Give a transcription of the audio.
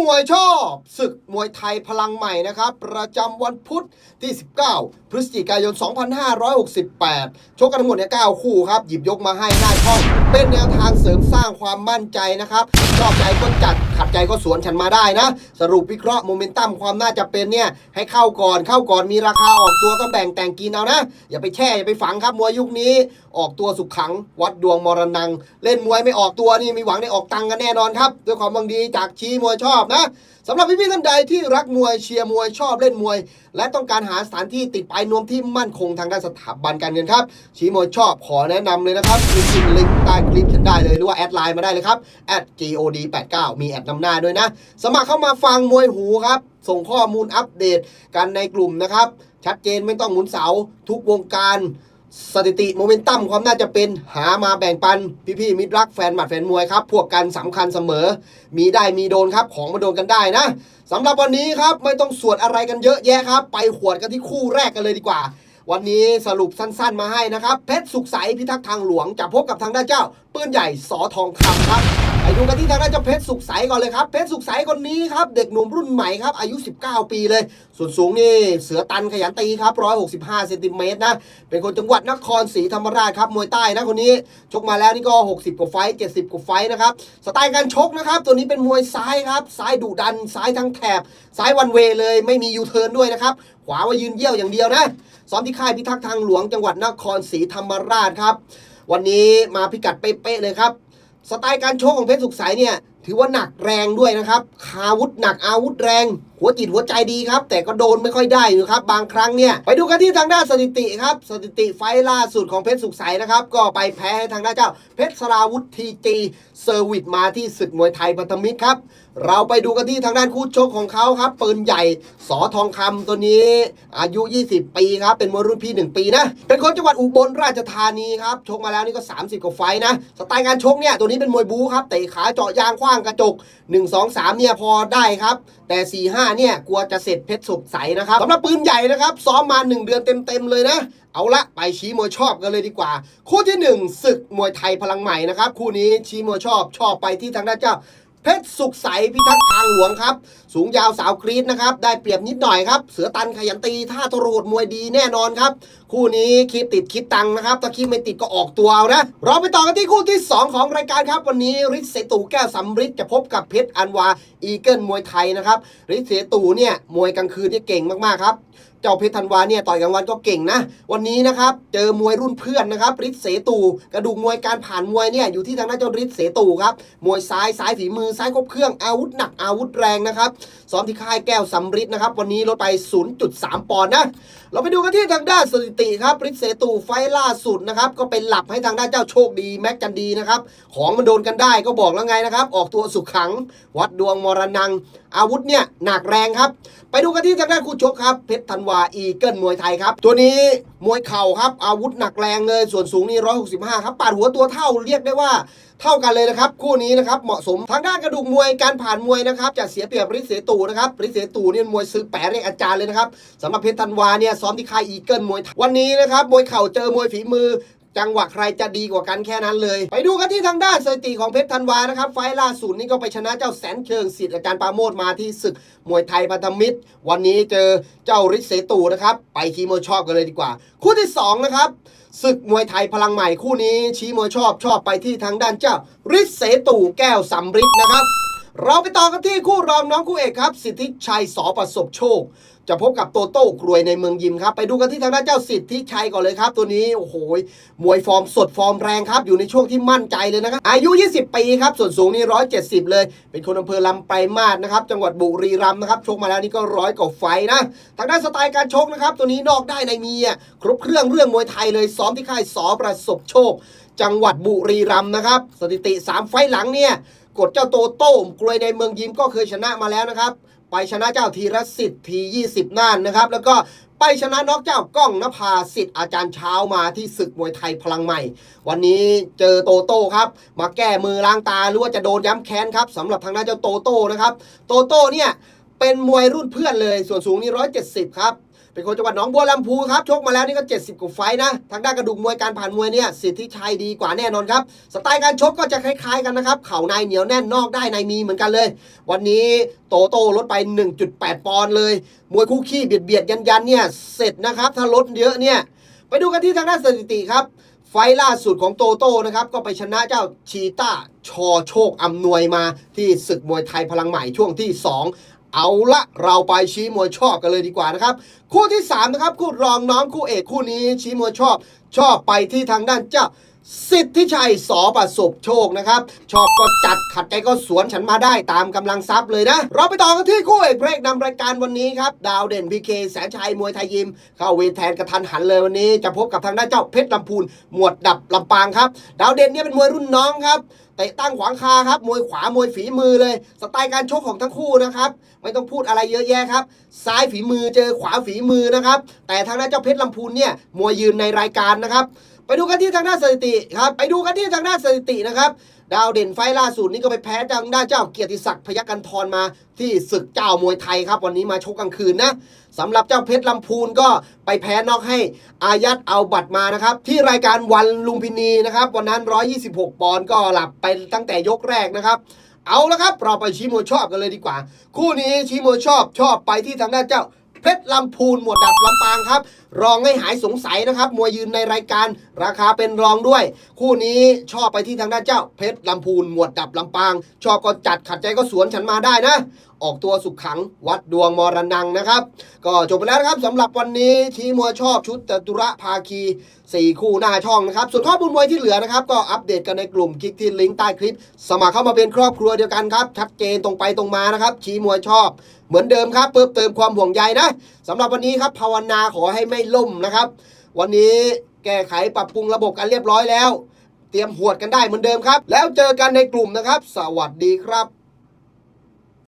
มวยชอบศึกมวยไทยพลังใหม่นะครับ ประจำวันพุธที่ 19 พฤศจิกายน 2568 ชกกันทั้งหมดเนี่ย9คู่ครับ หยิบยกมาให้หน้าช่อง เป็นแนวทางเสริมสร้างความมั่นใจนะครับ ชอบใจก็จัด ขัดใจก็สวนฉันมาได้นะ สรุปวิเคราะห์โมเมนตัมความน่าจะเป็นเนี่ย ให้เข้าก่อนเข้าก่อนมีราคาออกตัวก็แบ่งแต่งกินเอานะ อย่าไปแช่ อย่าไปฝังครับมวยยุคนี้ ออกตัวสุขขัง วัดดวงมรณัง เล่นมวยไม่ออกตัวนี่มีหวังได้ออกตังกันแน่นอนครับด้วยความบังดีจากชี้มวยชอบนะสำหรับพี่ๆท่านใดที่รักมวยเชียร์มวยชอบเล่นมวย และต้องการหาสถานที่ติดปลายนวมที่มั่นคงทางด้านสถาบันการเงินครับชี้มวยชอบขอแนะนำเลยนะครับคลิกลิงก์ใต้คลิปฉันได้เลยหรือว่าแอดไลน์มาได้เลยครับ god 8 9 มีแอดนำหน้าด้วยนะ สมัครเข้ามาฟังมวยหูครับ ส่งข้อมูลอัปเดตกันในกลุ่มนะครับ ชัดเจนไม่ต้องหมุนเสาทุกวงการ สถิติโมเมนตัมความน่าจะเป็นหามาแบ่งปัน พี่ๆมิตรรักแฟนหมัดแฟนมวยครับ พวกกันสำคัญเสมอ มีได้มีโดนครับของมาโดนกันได้นะสำหรับวันนี้ครับไม่ต้องสวดอะไรกันเยอะแยะครับ ไปขวดกันที่คู่แรกกันเลยดีกว่า วันนี้สรุปสั้นๆมาให้นะครับ เพชรสุขใสพิทักษ์ทางหลวงจะพบกับทางด้านเจ้า ปืนใหญ่สอทองคำครับ ไปดูกันที่ทางด้านเจ้าเพชรสุขใสก่อนเลยครับ เพชรสุขใสคนนี้ครับ เด็กหนุ่มรุ่นใหม่ครับ อายุ 19 ปีเลย ส่วนสูงนี่เสือตันขยันตีครับ 165เซนติเมตรนะ เป็นคนจังหวัดนครศรีธรรมราชครับ มวยใต้นะคนนี้ ชกมาแล้วนี่ก็ 60 กว่าไฟต์70 กว่าไฟต์นะครับ สไตล์การชกนะครับ ตัวนี้เป็นมวยซ้ายครับซ้ายดุดันซ้ายทั้งแถบซ้ายวันเวเลย ไม่มียูเทิร์นด้วยนะครับ ขวาว่ายืนเยี่ยวอย่างเดียวนะ ซ้อมที่ค่ายพิทักษ์ทางหลวงจังหวัดนครศรีธรรมราชครับ วันนี้มาพิกัดเป๊ะๆเลยครับ สไตล์การโชกของเพชรสุขใสเนี่ยถือว่าหนักแรงด้วยนะครับอาวุธหนักอาวุธแรง หัวจิตหัวใจดีครับ แต่ก็โดนไม่ค่อยได้อยู่ครับ บางครั้งเนี่ย ไปดูกันที่ทางด้านสถิติครับ สถิติไฟล่าสุดของเพชรสุขใสนะครับ ก็ไปแพ้ให้ทางด้านเจ้า เพชรสราวุธทีจีเซอร์วิสมาที่ศึกมวยไทยพันธมิตรครับ เราไปดูกันที่ทางด้านคู่ชกของเขาครับปืนใหญ่สอทองคำตัวนี้ อายุ 20 ปีครับ เป็นมวยรุ่นพี่ 1 ปีนะ เป็นคนจังหวัดอุบลราชธานีครับชกมาแล้วนี่ก็ 30 กว่าไฟนะ สไตล์การชกเนี่ยตัวนี้เป็นมวยบู๊ครับเตะขาเจาะยางคว้างกระจก 1 2 3 เนี่ยพอได้ครับ แต่ 4 5 เนี่ยกลัวจะเสร็จเพชรสุกใสนะครับสำหรับปืนใหญ่นะครับ ซ้อมมา 1 เดือนเต็ม ๆ เลยนะ เอาละไปชี้มวยชอบกันเลยดีกว่า คู่ที่ 1 ศึกมวยไทยพลังใหม่นะครับ คู่นี้ชี้มวยชอบชอบไปที่ทางด้านเจ้า เพชรสุขใสพิทักษ์ทางหลวงครับ สูงยาวสาวกรีดนะครับ ได้เปรียบนิดหน่อยครับ เสือตันขยันตีท่าทรหดมวยดีแน่นอนครับ คู่นี้คลิปติดคลิปตังนะครับ ถ้าคลิปไม่ติดก็ออกตัวเอานะเราไปต่อกันที่คู่ที่ 2 ของรายการครับ วันนี้ฤทธิ์เสตูแก้วสำริดจะพบกับเพชรอันวาอีเกิลมวยไทยนะครับฤทธิ์เสตูเนี่ยมวยกลางคืนเนี่เก่งมากๆครับ เจ้าเพชรธันวาเนี่ยต่อยกลางวันก็เก่งนะ วันนี้นะครับเจอมวยรุ่นเพื่อนนะครับฤทธิ์เสตู กระดูกมวยการผ่านมวยเนี่ยอยู่ที่ทางด้านเจ้าฤทธิ์เสตูครับมวยซ้ายซ้ายฝีมือซ้ายครบเครื่องอาวุธหนักอาวุธแรงนะครับซ้อมที่ค่ายแก้วสำริดนะครับวันนี้ลดไป 0.3 ปอนด์นะเราไปดูกันที่ทางด้านสถิติครับฤทธิ์เสตูไฟล่าสุดนะครับก็เป็นหลับให้ทางด้านเจ้าโชคดีแม็กจันดีนะครับของมันโดนกันได้ก็บอกแล้วไงนะครับออกตัวสุขขัง วัดดวงมรณังอาวุธเนี่ยหนักแรงครับ ไปดูกันที่ทางด้านคู่ชกครับ เพชรธันวาอีเกิลมวยไทยครับ ตัวนี้มวยเข่าครับ อาวุธหนักแรงเลย ส่วนสูงนี่165 ครับปาดหัวตัวเท่าเรียกได้ว่าเท่ากันเลยนะครับ คู่นี้นะครับเหมาะสมทางด้านกระดูกมวยการผ่านมวยนะครับจะเสียเปรียบฤทธิ์เสตูนะครับฤทธิ์เสตูเนี่ยมวยซื้อแปะเรียกอาจารย์เลยนะครับสำหรับเพชรธันวาเนี่ยซ้อมที่ค่ายอีเกิลมวยไทยวันนี้นะครับมวยเข่าเจอมวยฝีมือ จังหวะใครจะดีกว่ากันแค่นั้นเลย ไปดูกันที่ทางด้านสถิติของเพชรธันวานะครับ ไฟล่าสุดนี่ก็ไปชนะเจ้าแสนเชิงสิทธิ์อาจารย์ปาโมทมาที่ศึกมวยไทยพันธมิตร วันนี้เจอเจ้าฤทธิ์เสตูนะครับ ไปชี้มวยชอบกันเลยดีกว่า คู่ที่ 2 นะครับศึกมวยไทยพลังใหม่คู่นี้ชี้มวยชอบชอบไปที่ทางด้านเจ้าฤทธิ์เสตูแก้วสำริดนะครับ เราไปต่อกันที่คู่รองน้องคู่เอกครับ สิทธิชัยสอประสบโชค จะพบกับโตโต้กรวยในเมืองยิมครับ ไปดูกันที่ทางด้านเจ้าสิทธิชัยก่อนเลยครับ ตัวนี้โอ้โหมวยฟอร์มสดฟอร์มแรงครับ อยู่ในช่วงที่มั่นใจเลยนะครับ อายุ 20 ปีครับ ส่วนสูงนี่ 170 เลย เป็นคนอำเภอลำไปลายมาศนะครับ จังหวัดบุรีรัมย์นะครับชกมาแล้วนี่ก็ร้อยกว่าไฟนะ ทางด้านสไตล์การชกนะครับ ตัวนี้นอกได้ในมีอะครบเครื่องเรื่องมวยไทยเลยซ้อมที่ค่ายสอประสบโชค จังหวัดบุรีรัมย์นะครับ สถิติ 3 ไฟหลังเนี่ย กดเจ้าโตโต้กลวยในเมืองยิมก็เคยชนะมาแล้วนะครับ ไปชนะเจ้าธีรสิทธิ์ที20น่านนะครับ แล้วก็ไปชนะน็อกเจ้ากล้องนภาสิทธิ์อาจารย์เช้ามาที่ศึกมวยไทยพลังใหม่ วันนี้เจอโตโต้ครับ มาแก้มือล้างตาหรือว่าจะโดนย้ำแค้นครับสำหรับทางด้านเจ้าโตโต้นะครับ โตโต้เนี่ย เป็นมวยรุ่นเพื่อนเลย ส่วนสูงนี่170ครับเป็นเป็นคนจังหวัดหนองบัวลำพูครับ ชกมาแล้วนี่ก็ 70กว่าไฟนะ ทางด้านกระดูกมวยการผ่านมวยเนี่ยสิทธิชัยดีกว่าแน่นอนครับ สไตล์การชกก็จะคล้ายๆกันนะครับ เข่าในเหนียวแน่นนอกได้ในมีเหมือนกันเลย วันนี้โตโต้ลดไป 1.8 ปอนด์เลย มวยคู่ขี้เบียดเบียดยันยันเนี่ยเสร็จนะครับ ถ้าลดเยอะเนี่ย ไปดูกันที่ทางด้านสถิติครับไฟล่าสุดของโตโต้นะครับ ก็ไปชนะเจ้าชีต้าชอโชคอำนวยมาที่ศึกมวยไทยพลังใหม่ช่วงที่ 2 เอาละเราไปชี้มวยชอบกันเลยดีกว่านะครับ คู่ที่3นะครับคู่รองน้องคู่เอกคู่นี้ชี้มวยชอบ ชอบไปที่ทางด้านเจ้า สิทธิชัยสอประสบโชคนะครับ ชอบก็จัดขัดใจก็สวนฉันมาได้ตามกำลังทรัพย์เลยนะ เราไปต่อกันที่คู่เอกเพลกนำรายการวันนี้ครับ ดาวเด่นพีเคแสนชัยมวยไทยยิม เข้าเวรแทนกระทันหันเลยวันนี้ จะพบกับทางด้านเจ้าเพชรลำพูน หมวดดับลำปางครับ ดาวเด่นเนี่ยเป็นมวยรุ่นน้องครับเตะตั้งขวางคาครับ มวยขวามวยฝีมือเลย สไตล์การชกของทั้งคู่นะครับ ไม่ต้องพูดอะไรเยอะแยะครับ ซ้ายฝีมือเจอขวาฝีมือนะครับ แต่ทางด้านเจ้าเพชรลำพูนเนี่ย มวยยืนในรายการนะครับ ไปดูกันที่ทางด้านสถิติครับไปดูกันที่ทางด้านสถิตินะครับดาวเด่นไฟล่าสุดนี่ก็ไปแพ้ทางด้านเจ้าเกียรติศักดิ์พยัคฆ์กันทรมาที่ศึกเจ้ามวยไทยครับ วันนี้มาชกกลางคืนนะสำหรับเจ้าเพชรลำพูนก็ไปแพ้นอกให้อายัดเอาบัตรมานะครับ ที่รายการวันลุมพินีนะครับ วันนั้น 126 ปอนด์ก็หลับไปตั้งแต่ยกแรกนะครับเอาละครับเราไปชี้มวยชอบกันเลยดีกว่า คู่นี้ชี้มวยชอบชอบไปที่ทางด้านเจ้า เพชรลำพูนหมวดดับลำปางครับ รองให้หายสงสัยนะครับ มวยยืนในรายการราคาเป็นรองด้วย คู่นี้ชอบไปที่ทางด้านเจ้า เพชรลำพูนหมวดดับลำปาง ชอบก็จัดขัดใจก็สวนฉันมาได้นะ ออกตัวสุขขังวัดดวงมรณังนะครับ ก็จบไปแล้วนะครับสำหรับวันนี้ชี้มวยชอบชุดจตุระภาคี 4 คู่หน้าช่องนะครับ ส่วนข้อมูลมวยที่เหลือนะครับ ก็อัปเดตกันในกลุ่มคลิกที่ลิงก์ใต้คลิป สมัครเข้ามาเป็นครอบครัวเดียวกันครับ ชัดเจนตรงไปตรงมานะครับ ชี้มวยชอบ เหมือนเดิมครับเพิ่มเติมความห่วงใยนะสำหรับวันนี้ครับภาวนาขอให้ไม่ล่มนะครับ วันนี้แก้ไขปรับปรุงระบบกันเรียบร้อยแล้ว เตรียมหวดกันได้เหมือนเดิมครับ แล้วเจอกันในกลุ่มนะครับ สวัสดีครับ